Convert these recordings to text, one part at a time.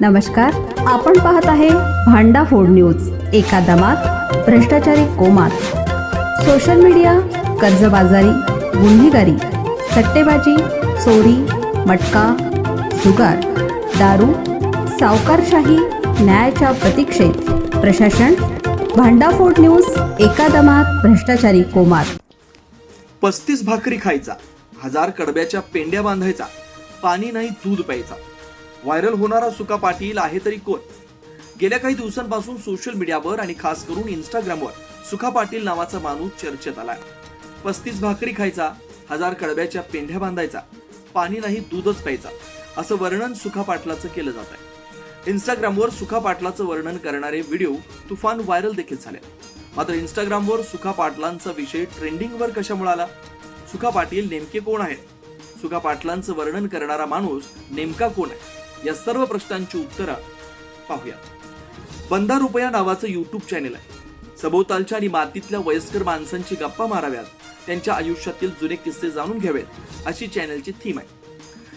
नमस्कार आपण पाहत आहे भांडा फोड न्यूज एका दमात भ्रष्टाचारी कोमात. सोशल मीडिया कर्जबाजारी गुन्हेगारी सट्टेबाजी चोरी मटका जुगार दारू सावकारशाही न्यायाच्या प्रतीक्षेत. प्रशासन भांडाफोड न्यूज एका दमात भ्रष्टाचारी कोमात. पस्तीस भाकरी खायचा हजार कडब्याच्या पेंड्या बांधायचा पाणी नाही दूध प्यायचा. व्हायरल होणारा सुका पाटील आहे तरी कोण? गेल्या काही दिवसांपासून सोशल मीडियावर आणि खास करून इंस्टाग्रामवर सुखा पाटील नावाचा माणूस चर्चेत आलाय. पस्तीस भाकरी खायचा हजार कडब्याच्या पेंढ्या बांधायचा पाणी नाही दूधच प्यायचा असं वर्णन सुखा पाटलाचं केलं जात आहे. इंस्टाग्रामवर सुखा पाटलाचं वर्णन करणारे व्हिडिओ तुफान व्हायरल देखील झाले. मात्र इंस्टाग्रामवर सुखा पाटलांचा विषय ट्रेंडिंगवर कशामुळे आला? सुखा पाटील नेमके कोण आहेत? सुखा पाटलांचं वर्णन करणारा माणूस नेमका कोण आहे? या सर्व प्रश्नांची उत्तरं पाहूया बंदा रुपया नावाचं युट्यूब चॅनेल आहे. सभोवतालच्या आणि मातीतल्या वयस्कर माणसांची गप्पा माराव्यात त्यांच्या आयुष्यातील जुने किस्से जाणून घ्यावेत अशी चॅनलची थीम आहे.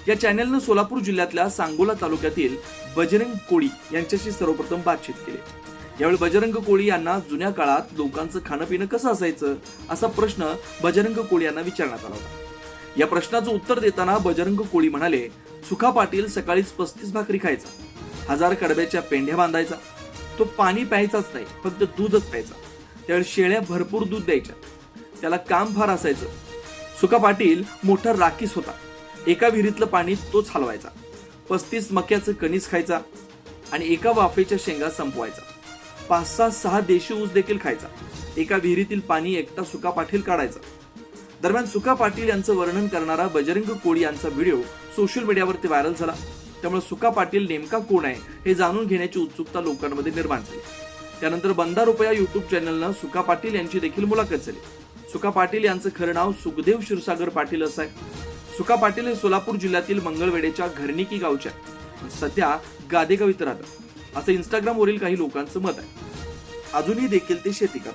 या चॅनलनं सोलापूर जिल्ह्यातल्या सांगोला तालुक्यातील बजरंग कोळी यांच्याशी सर्वप्रथम बातचीत केली. यावेळी बजरंग कोळी यांना जुन्या काळात लोकांचं खाणं पिणं कसं असायचं असा प्रश्न बजरंग कोळी यांना विचारण्यात आला होता. या प्रश्नाचं उत्तर देताना बजरंग कोळी म्हणाले सुखा पाटील सकाळीच पस्तीस भाकरी खायचा हजार कडब्याच्या पेंढ्या बांधायचा. तो पाणी प्यायचाच नाही फक्त दूधच प्यायचा. त्यावेळी शेळ्या भरपूर दूध द्यायच्या. त्याला काम फार असायचं. सुका पाटील मोठा राखीस होता. एका विहिरीतलं पाणी तोच हलवायचा. पस्तीस मक्याचं कणीस खायचा आणि एका वाफेच्या शेंगा संपवायचा. पाच सहा सहा देशी ऊस देखील खायचा. एका विहिरीतील पाणी एकटा सुका पाटील काढायचा. दरम्यान सुका पाटील यांचं वर्णन करणारा बजरंग कोळी यांचा व्हिडिओ सोशल मीडियावरती व्हायरल झाला. त्यामुळे सुका पाटील नेमका कोण आहे हे जाणून घेण्याची उत्सुकता लोकांमध्ये निर्माण झाली. त्यानंतर बंदा रुपया युट्यूब चॅनलनं सुका पाटील यांची देखील मुलाखत झाली. सुका पाटील यांचं खरं नाव सुखदेव क्षीरसागर पाटील असं आहे. सुका पाटील हे सोलापूर जिल्ह्यातील मंगळवेडेच्या घरणिकी गावच्या आहेत. सध्या गादेगाव इथं राहतात. असं इंस्टाग्रामवरील काही लोकांचं मत आहे. अजूनही देखील ते शेती करतात.